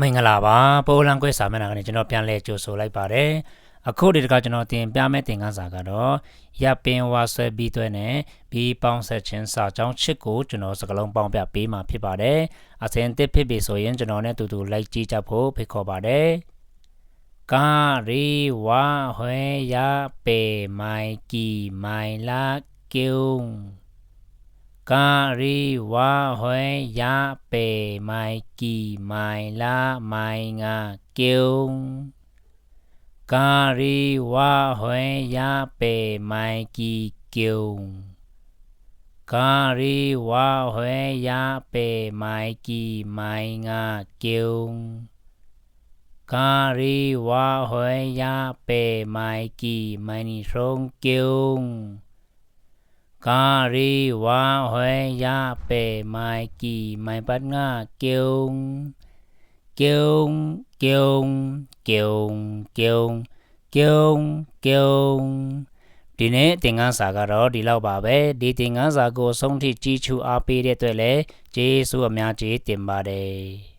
မင်္ဂလာပါပိုလန်ကွဲစာမျက်နှာကနေကျွန်တော်ပြန်လဲကြိုဆိုလိုက်ပါတယ်အခုဒီတကကျွန်တော်တင်ပြမယ့်သင်ခန်းစာကတော့ရပ်ပင်ဝါဆွဲပြီးသွဲနဲ့ပြီးပေါင်းဆက်ခြင်းစာကြောင်းချစ်ကိုကျွန်တော်စကလုံးပေါင်းပြပေးမှာဖြစ်ပါတယ်အစဉ်တစ်ဖြစ်ပြီဆိုရင်ကျွန်တော်နဲ့တူတူလိုက်ကြည့်ကြဖို့ဖိတ်ခေါ်ပါတယ်ကာရီဝါဟွဲရပေမိုင်ကီမိုင်လာကျုံ ကာရီဝါဟွဲရပေမိုင်ကီမိုင်လာမိုင်ငါကျုံကာရီဝါဟွဲရပေမိုင်ကီကျုံကာရီဝါဟွဲရပေမိုင်ကီမိုင်ငါကျုံကာရီဝါဟွဲရပေမိုင် ကီမိုင်နီထုံကျုံကာရီဝါဟွဲရပေမိုင်ကီမိုင်ပတ်ငါကျုံကျုံကျုံကျုံကျုံကျုံကျုံဒီနေ့သင်ခန်းစာကတော့ဒီလောက်ပါပဲဒီသင်ခန်းစာကိုအဆုံးထိကြည့်ချူအားပေးတဲ့အတွက်လည်းကျေးဇူးအများကြီးတင်ပါတယ်